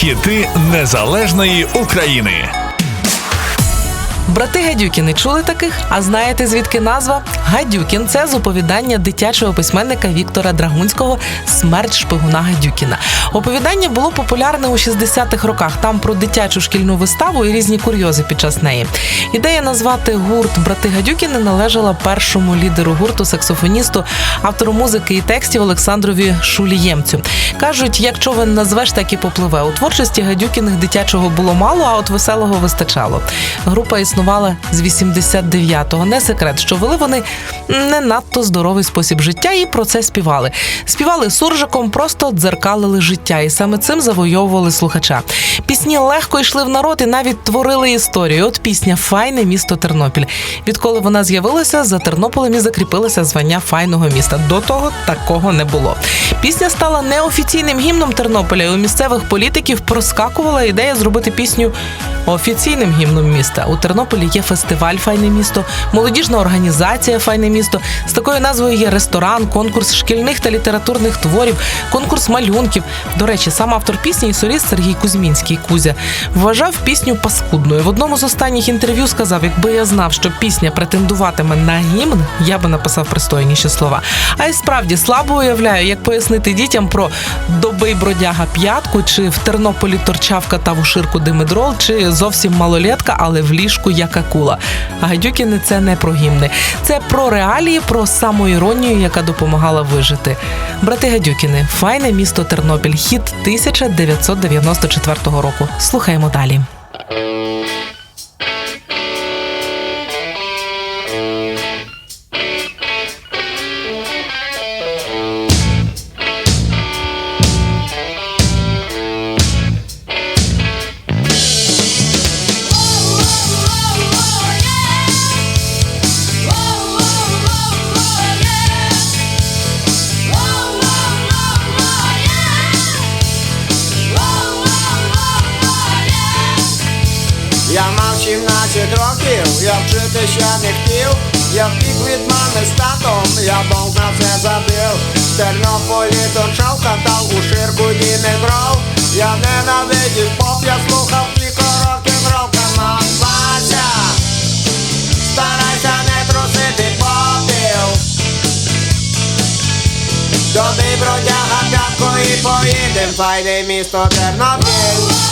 Хіти незалежної України. Брати Гадюкіни чули таких? А знаєте звідки назва? Гадюкін це з оповідання дитячого письменника Віктора Драгунського Смерть шпигуна Гадюкіна. Оповідання було популярне у 60-х роках. Там про дитячу шкільну виставу і різні курйози під час неї. Ідея назвати гурт Брати Гадюкіни належала першому лідеру гурту, саксофоністу, автору музики і текстів Олександрові Шуліємцю. Кажуть, як човен назвеш, так і попливе. У творчості гадюкіних дитячого було мало, а от веселого вистачало. Група існувала з 89-го. Не секрет, що вели вони не надто здоровий спосіб життя і про це співали. Співали суржиком, просто дзеркалили життя, і саме цим завойовували слухача. Пісні легко йшли в народ і навіть творили історію. От пісня Файне місто Тернопіль. Відколи вона з'явилася, за Тернополем і закріпилося звання файного міста. До того такого не було. Пісня стала неофіційним гімном Тернополя. і У місцевих політиків проскакувала ідея зробити пісню офіційним гімном міста. У Тернополі є фестиваль Файне місто, молодіжна організація Файне місто. З такою назвою є ресторан, конкурс шкільних та літературних творів, конкурс малюнків. До речі, сам автор пісні і соліст Сергій Кузьмінський Кузя вважав пісню паскудною. В одному з останніх інтерв'ю сказав: якби я знав, що пісня претендуватиме на гімн, я би написав пристойніші слова. А й справді слабо уявляю, як пояснити дітям про добий бродяга п'ятку, чи в Тернополі торчавка та вуширку димедрол, чи зовсім малолетка, але в ліжку як акула. А гадюкіни це не про гімни, це про реалії, про самоіронію, яка допомагала вижити. Брати Гадюкіни, файне місто Тернопіль, хід 1994 року. Слухаємо далі. Я мав 17 років, я вчити ще не хотів, я втік від мами з татом, я Бог на це забив. В Тернополі торчав, катав у ширку дров. Я ненавидів поп, я слухав тільки рок-н-рол Камон, Вася, старайся не трусити попіл. Добий бродяга і поїдем, файне місто Тернопіль.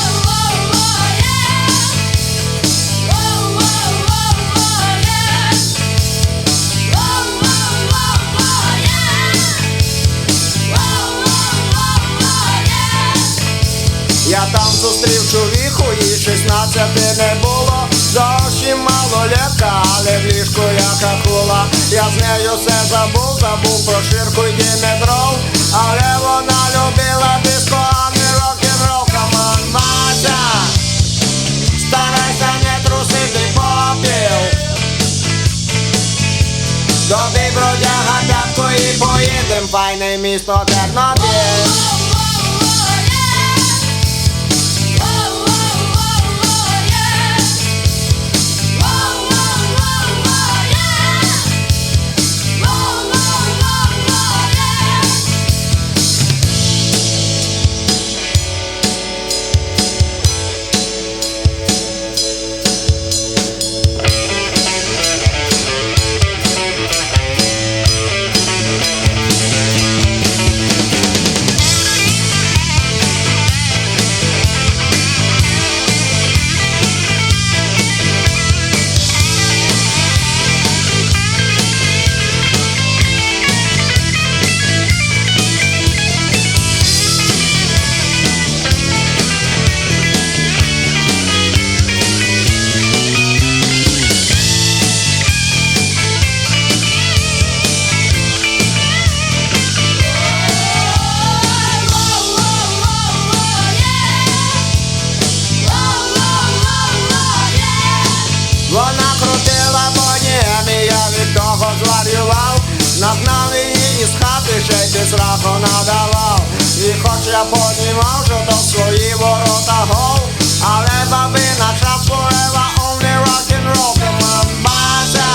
Зустрів чоловіку, їй 16 не було. Зовсім мало малолетка, але в ліжку як акула Я з нею все забув, забув про ширку й дімедрол Але вона любила диско, а не рок-н-рол. Камон, Вася Старайся не трусити попіл. Добий бродяга п'ятку і поїдем. Файне місто Тернопіль хати, ще й без раху надавав І хоч я понімав, що до свої ворота гол Але бабина forever, only rock and roll. Бася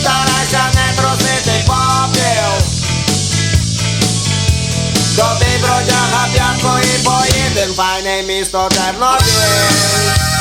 Старайся не трусити попіл Добий бродяга п'ятку і поїдем файне місто Тернопіль.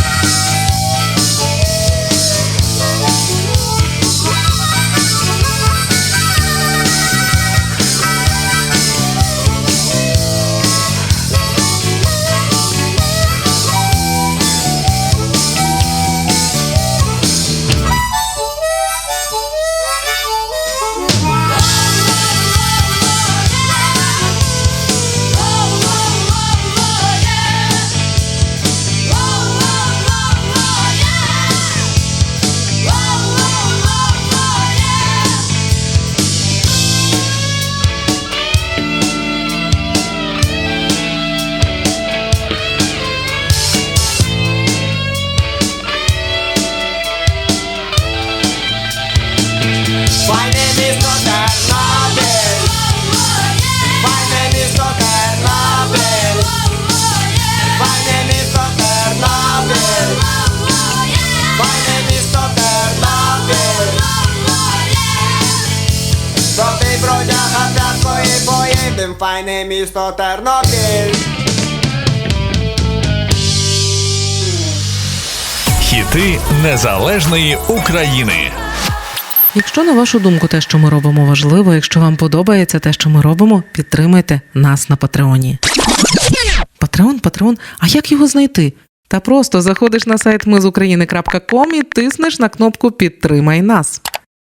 Місто Тернопіль. Файне місто Тернопіль. Файне місто Тернопіль. Файне місто Тернопіль. То ти бродяга п'яткої поїдем, файне місто Тернопіль. Хіти незалежної України. Якщо на вашу думку те, що ми робимо, важливо, якщо вам подобається те, що ми робимо, підтримайте нас на Патреоні. Патреон, Патреон, а як його знайти? Та просто заходиш на сайт ми з України.ком і тиснеш на кнопку Підтримай нас.